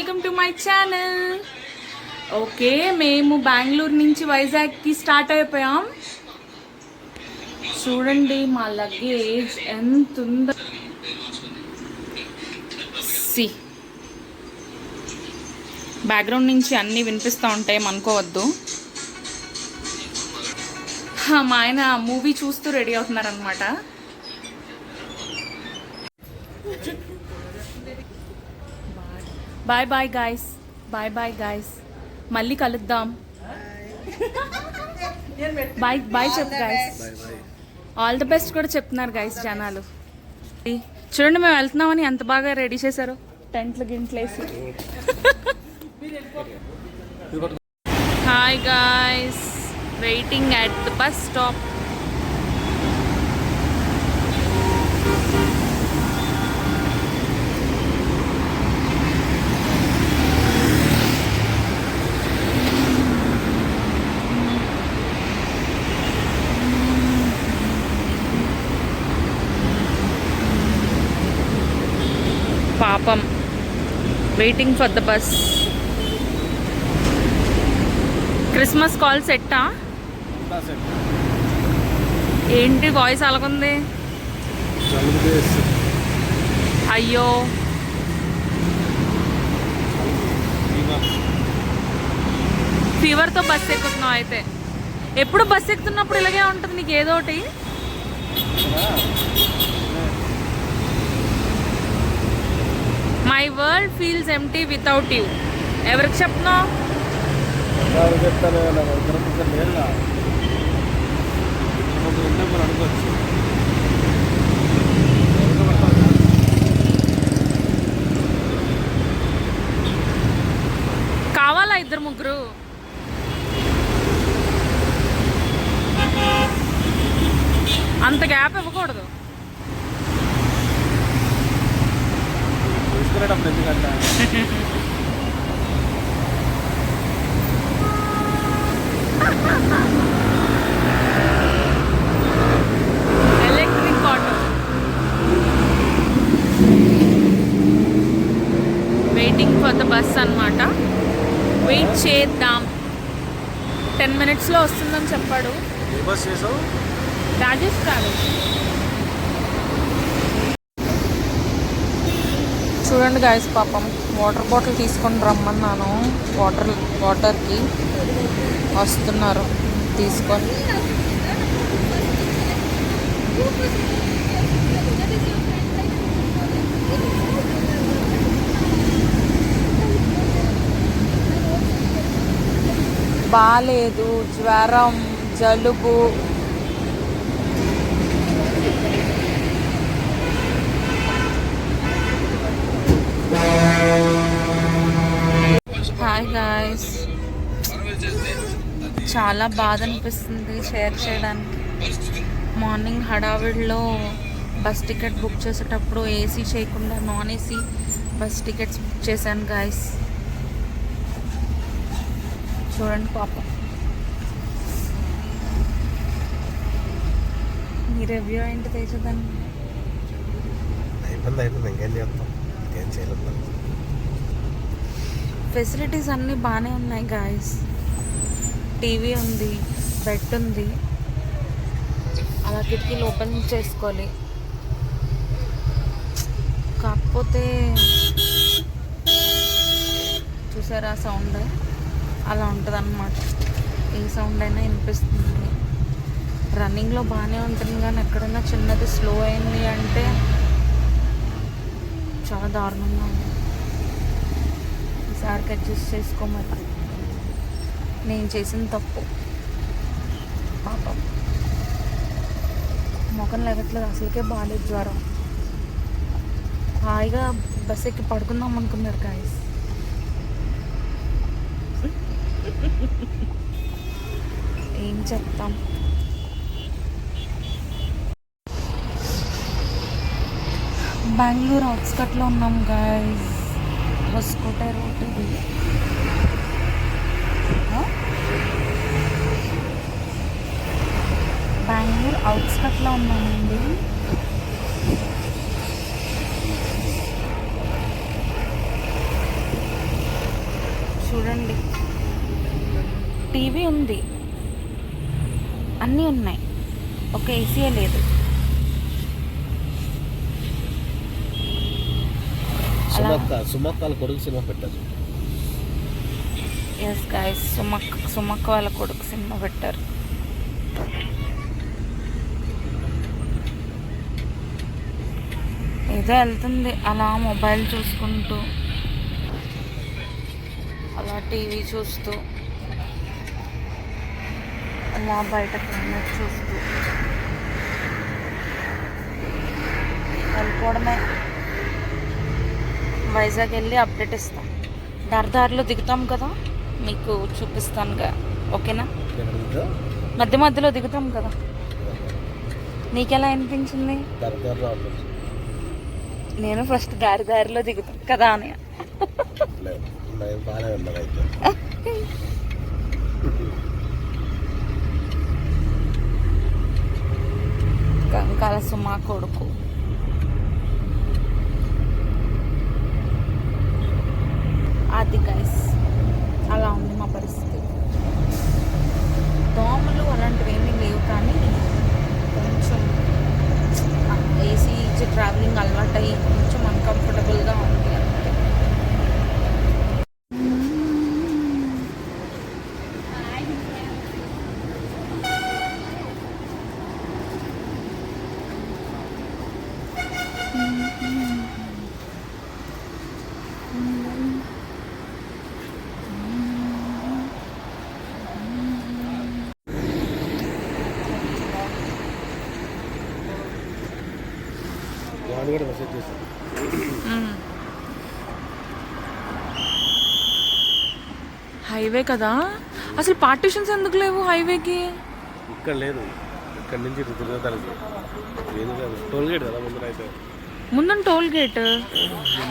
Welcome to my channel. Okay మేము బెంగళూరు నుంచి వైజాగ్కి start అయిపోయాం. చూడండి మా లగేజ్ ఎంత ఉందో. సి. బ్యాక్గ్రౌండ్ నుంచి అన్నీ వినిపిస్తూ ఉంటాయి అనుకోవద్దు. మా ఆయన మూవీ చూస్తూ ready అవుతున్నారనమాట bye bye guys bye bye guys మళ్ళీ కలుద్దాం. బాయ్ బాయ్ చెప్పు గాయస్ ఆల్ ది బెస్ట్ కూడా చెప్తున్నారు గైస్ జనాలు. చూడండి మేము వెళ్తున్నామని ఎంత బాగా రెడీ చేశారు? టెంట్లు గింట్లేసి hi guys waiting at the bus stop పాపం waiting for the bus Christmas call సెట్టా ఏంటి వాయిస్ అలాగుంది? అయ్యో. ఫీవర్తో బస్ ఎక్కుతున్నావు అయితే. ఎప్పుడు బస్ ఎక్కుతున్నప్పుడు ఇలాగే ఉంటుంది నీకు ఏదో ఒకటి? My world feels empty without you ఎవరికి చెప్తున్నావు? చెప్తాను టెన్ మినిట్స్లో వస్తుందని చెప్పాడు. రాజేష్ ట్రావెల్స్ చూడండి గాయస్ పాపం వాటర్ బాటిల్ తీసుకొని రమ్మన్నాను. వాటర్ వాటర్కి వస్తున్నారు. తీసుకొని. బాగాలేదు జ్వరం జలుబు. హాయ్ గాయస్ చాలా బాధ అనిపిస్తుంది షేర్ చేయడానికి. మార్నింగ్ హడావిడిలో బస్ టికెట్ బుక్ చేసేటప్పుడు ఏసీ చేయకుండా non AC bus tickets book చేశాను గాయస్ చూడండి పాపం. మీ రివ్యూ ఏంటి తెచ్చేదాన్ని అయిపోయింది అయిపోయింది. ఇంకేం చేస్తాం ఇంకేం చేయలేదు ఫెసిలిటీస్ అన్నీ బాగానే ఉన్నాయి గాయస్ టీవీ ఉంది బెడ్ ఉంది. అలా కిటికీలు ఓపెన్ చేసుకోవాలి. కాకపోతే చూసారా సౌండ్ అలా ఉంటుంది అనమాట ఏ సౌండ్ అయినా వినిపిస్తుంది. రన్నింగ్లో బాగానే ఉంటుంది కానీ ఎక్కడైనా చిన్నది స్లో అయింది అంటే చాలా దారుణంగా ఉంది. ఈసారికి అడ్జస్ట్ చేసుకోమని నేను చేసిన తప్పు. పాపం. మొఖం లేగట్లేదు అసలుకే బాగాలేదు జ్వరం. హాయిగా బస్ ఎక్కి పడుకుందాం అనుకున్నారు గాయస్ ఏం చెప్తాం? బెంగళూరు అవుట్స్కట్లో ఉన్నాం గాయస్ హొస్కోటే రోడ్ ఇది. బెంగళూరు అవుట్స్కట్లో ఉన్నామండి చూడండి టీవీ ఉంది. అన్నీ ఉన్నాయి. ఒక ఏసీయే లేదు. సుమక్క సుమక్క వాళ్ళ కొడుకు సినిమా పెట్టదు ఎస్ గాయస్ సుమక్ సుమక్క వాళ్ళ కొడుకు సినిమా పెట్టారు. ఏదో వెళ్తుంది అలా మొబైల్ చూసుకుంటూ అలా టీవీ చూస్తూ. అలా బయట క్లైమేట్ చూస్తూ. వెళ్ళిపోవడమే. వైజాగ్ వెళ్ళి అప్డేట్ ఇస్తాం. దారి దారిలో దిగుతాం కదా? మీకు చూపిస్తానుగా ఓకేనా? మధ్య మధ్యలో దిగుతాం కదా. నీకెలా అనిపించింది? నేను ఫస్ట్ దారి దారిలో దిగుతాం కదా అని. బాగానే ఉన్నాను అయితే కంకాల సుమా కొడుకు అది గైస్ అలా ఉంది మా పరిస్థితి దోమలు అలాంటివి ఏమీ లేవు కానీ కొంచెం ఏసీ ఇచ్చి ట్రావెలింగ్ అలవాటు అయ్యి కొంచెం అన్కంఫర్టబుల్గా ఉంది అంతే వాడు కూడా మెసేజ్ చేశాను హైవే కదా? అసలు పార్టీషన్స్ ఎందుకు లేవు హైవేకి? ఇక్కడ లేదు. ఇక్కడ నుంచి టోల్ గేట్ కదా ముందర అయితే. ముందు టోల్ గేట్?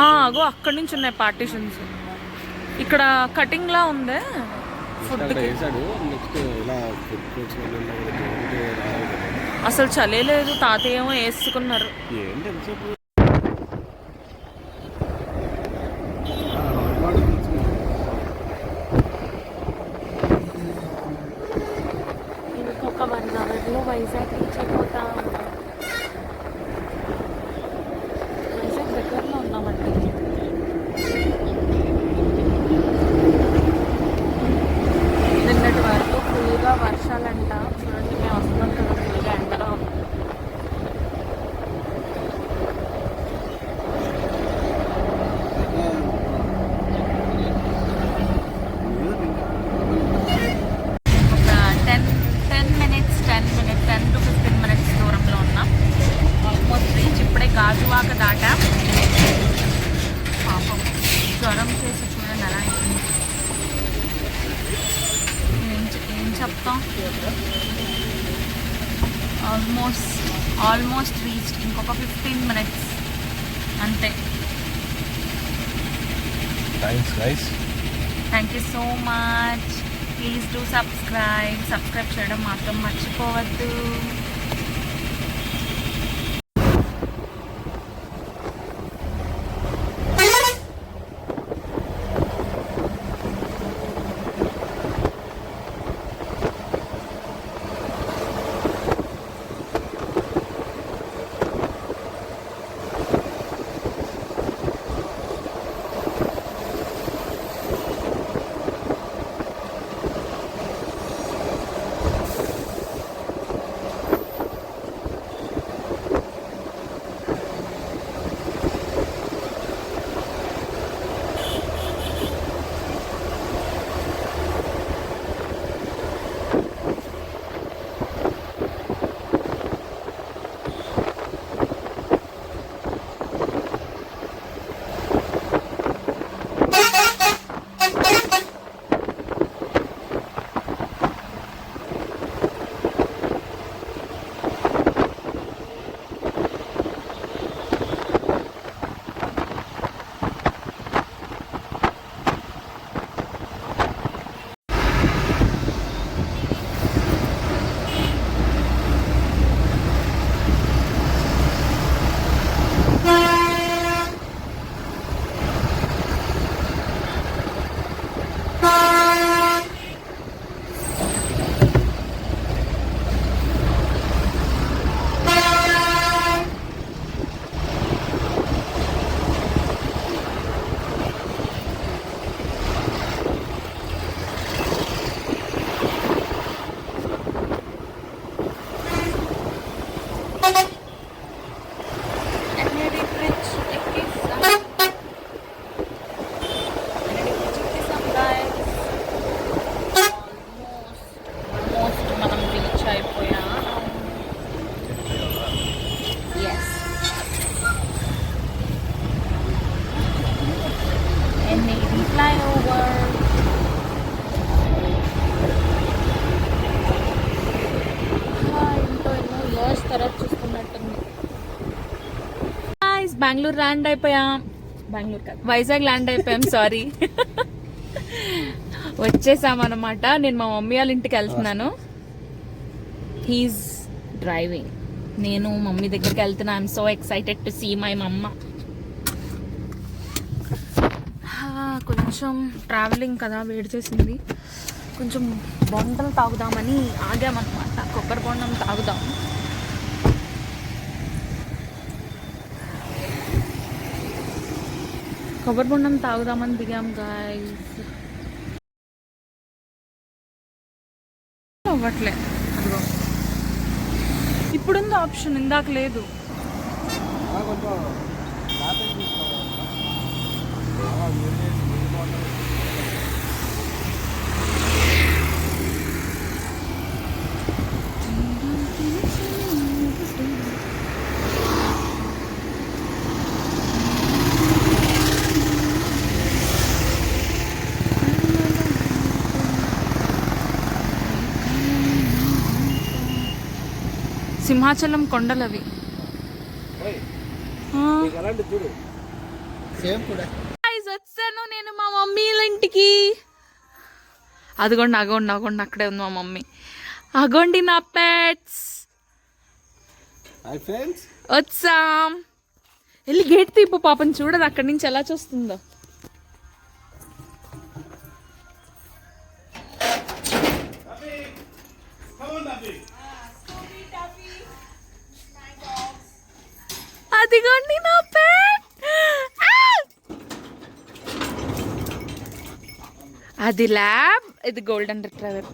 అగో అక్కడి నుంచి ఉన్నాయి పార్టీషన్స్ ఇక్కడ కటింగ్ లా ఉందే. ఫుడ్ అసలు చలే లేదు తాతయ్య ఏమో వేసుకున్నారు ఏంటి ఎంతసేపు ఇంకొక వన్ అవర్లో వైజాగ్ రీచ్ అయిపోతాం వైజాగ్ దగ్గరలో ఉన్నామండి నిన్నటి వరకు ఫుల్గా వర్షాలంట చూడండి మేము వస్తున్నాం కదా ఫుల్గా ఎండలో ఉంది. ఒక ten ten minutes ten minutes ten to fifteen minutes దూరంలో ఉన్నాం ఆల్మోస్ట్ రీచ్ ఇప్పుడే గాజువాక దాటాం పాపం జ్వరం చేసి చూడండి ఎలా అయింది ఏం చె- ఆల్మోస్ట్ ఆల్మోస్ట్ రీచ్ ఇంకొక ఫిఫ్టీన్ మినిట్స్ అంతే. Thanks guys thank you so much please do subscribe subscribe చేయడం మాత్రం మర్చిపోవద్దు. బెంగళూరు ల్యాండ్ అయిపోయాం బెంగళూరు కాదు. వైజాగ్ ల్యాండ్ అయిపోయాం సారీ వచ్చేసాం అనమాట నేను మా మమ్మీ వాళ్ళ ఇంటికి వెళ్తున్నాను. హీస్ డ్రైవింగ్ నేను మమ్మీ దగ్గరికి వెళ్తున్నా. I'm so excited to see my mamma కొంచెం ట్రావెలింగ్ కదా వేడి చేసింది. కొంచెం బొండం తాగుదామని ఆగామన్నమాట. కొబ్బరి బొండం తాగుదాం. కొబ్బరి బొండం తాగుదామని దిగాం గాయస్ అవ్వట్లే. అదిగో. ఇప్పుడుంది ఆప్షన్ ఇందాక లేదు. సింహాచలం కొండలవి. వచ్చాను నేను మా మమ్మీ ఇంటికి. అదిగోండి అగోండి అగోండి అక్కడే ఉంది మా మమ్మీ. అగోండి నా పెట్స్ హాయ్ ఫ్రెండ్స్ వచ్చాం. వెళ్ళి గేట్ తీపు పాపం చూడదు అక్కడి నుంచి ఎలా చూస్తుందో. అదిగోండి నా పెట్ అది ల్యాబ్ ఇది గోల్డెన్ రిట్రైవర్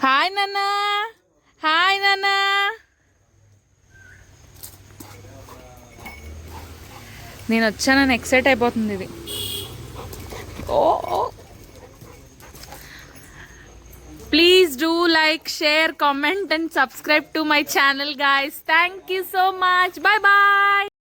హాయ్ నాన్న హాయ్ నాన్న నేను వచ్చానని ఎక్సైట్ అయిపోతుంది ఇది. ఓ ఓ. like, share, comment and subscribe to my channel guys. Thank you so much. Bye bye.